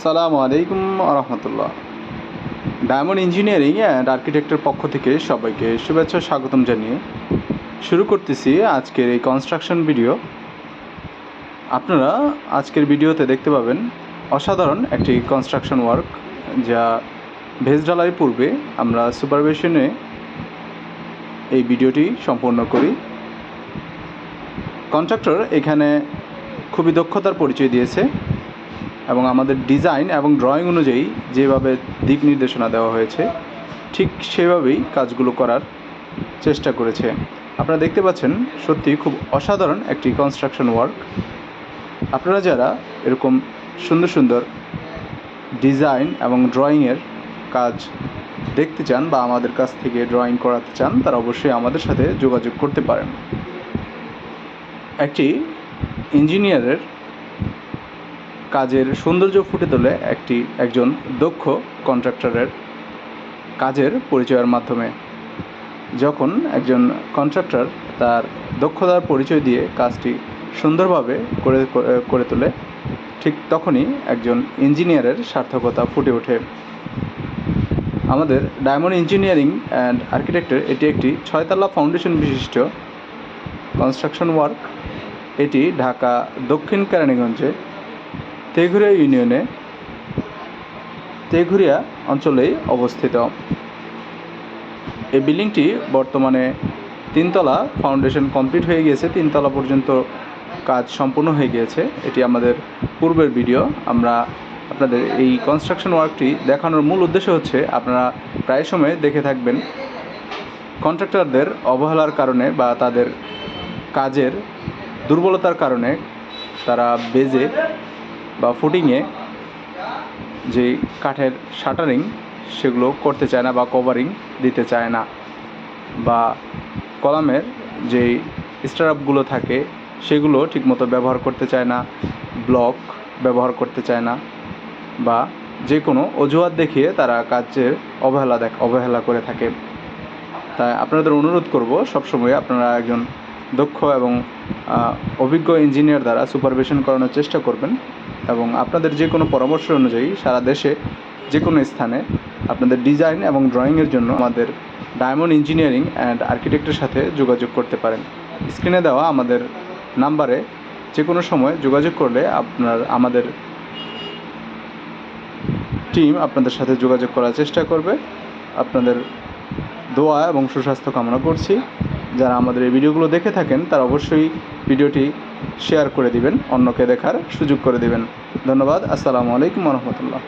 আসসালামু আলাইকুম রহমতুল্লাহ ডায়মন্ড ইঞ্জিনিয়ারিং অ্যান্ড আর্কিটেক্টের পক্ষ থেকে সবাইকে শুভেচ্ছা স্বাগতম জানিয়ে শুরু করতেছি আজকের এই কনস্ট্রাকশন ভিডিও আপনারা আজকের ভিডিওতে দেখতে পাবেন অসাধারণ একটি কনস্ট্রাকশন ওয়ার্ক যা ভেজ ঢালাই পূর্বে আমরা সুপারভিশনে এই ভিডিওটি সম্পন্ন করি। কন্ট্রাক্টর এখানে খুবই দক্ষতার পরিচয় দিয়েছে। এবং আমাদের ডিজাইন এবং ড্রয়িং অনুযায়ী যেভাবে দিক নির্দেশনা দেওয়া হয়েছে, ঠিক সেভাবেই কাজগুলো করার চেষ্টা করেছে। আপনারা দেখতে পাচ্ছেন সত্যি খুব অসাধারণ একটি কনস্ট্রাকশন ওয়ার্ক আপনারা যারা এরকম সুন্দর সুন্দর ডিজাইন এবং ড্রয়িংয়ের কাজ দেখতে চান বা আমাদের কাছ থেকে ড্রয়িং করাতে চান, তারা অবশ্যই আমাদের সাথে যোগাযোগ করতে পারেন। একটি ইঞ্জিনিয়ারের কাজের সৌন্দর্য ফুটে তোলে একটি, একজন দক্ষ কন্ট্রাক্টরের কাজের পরিচয়ের মাধ্যমে। যখন একজন কন্ট্রাক্টর তার দক্ষতার পরিচয় দিয়ে কাজটি সুন্দরভাবে করে করে তোলে, ঠিক তখনই একজন ইঞ্জিনিয়ারের সার্থকতা ফুটে ওঠে। আমাদের ডায়মন্ড ইঞ্জিনিয়ারিং অ্যান্ড আর্কিটেক্টের এটি একটি ছয়তলা ফাউন্ডেশন বিশিষ্ট কনস্ট্রাকশন ওয়ার্ক। এটি ঢাকা দক্ষিণ কেরানীগঞ্জে তেঘুরিয়া ইউনিয়নে তেঘুরিয়া অঞ্চলেই অবস্থিত। এই বিল্ডিংটি বর্তমানে তিনতলা, ফাউন্ডেশন কমপ্লিট হয়ে গিয়েছে, তিনতলা পর্যন্ত কাজ সম্পূর্ণ হয়ে গিয়েছে। এটি আমাদের পূর্বের ভিডিও। আমরা আপনাদের এই কনস্ট্রাকশন ওয়ার্কটি দেখানোর মূল উদ্দেশ্য হচ্ছে, আপনারা প্রায় সময় দেখে থাকবেন কন্ট্রাক্টরদের অবহেলার কারণে বা তাদের কাজের দুর্বলতার কারণে তারা বেজে বা ফুটিংয়ে যে কাঠের শাটারিং সেগুলো করতে চায় না বা কভারিং দিতে চায় না বা কলামের যেই স্টারআপগুলো থাকে সেগুলো ঠিকমতো ব্যবহার করতে চায় না ব্লক ব্যবহার করতে চায় না বা যে কোনো অজুহাত দেখিয়ে তারা কাজের অবহেলা দেখ, অবহেলা করে থাকে। তাই আপনাদের অনুরোধ করব সবসময় আপনারা একজন দক্ষ এবং অভিজ্ঞ ইঞ্জিনিয়ার দ্বারা সুপারভিশন করানোর চেষ্টা করবেন এবং আপনাদের যে কোনো পরামর্শ অনুযায়ী সারা দেশে যে কোনো স্থানে আপনাদের ডিজাইন এবং ড্রয়িংয়ের জন্য আমাদের ডায়মন্ড ইঞ্জিনিয়ারিং অ্যান্ড আর্কিটেক্টের সাথে যোগাযোগ করতে পারেন। স্ক্রিনে দেওয়া আমাদের নাম্বারে যে কোনো সময় যোগাযোগ করলে আপনার, আমাদের টিম আপনাদের সাথে যোগাযোগ করার চেষ্টা করবে। আপনাদের দোয়া এবং সুস্বাস্থ্য কামনা করছি। যারা আমাদের এই ভিডিওগুলো দেখে থাকেন, তারা অবশ্যই ভিডিওটি শেয়ার করে দিবেন, অন্যকে দেখার সুযোগ করে দিবেন। ধন্যবাদ, আসসালামু আলাইকুম রহমতুল্লাহ।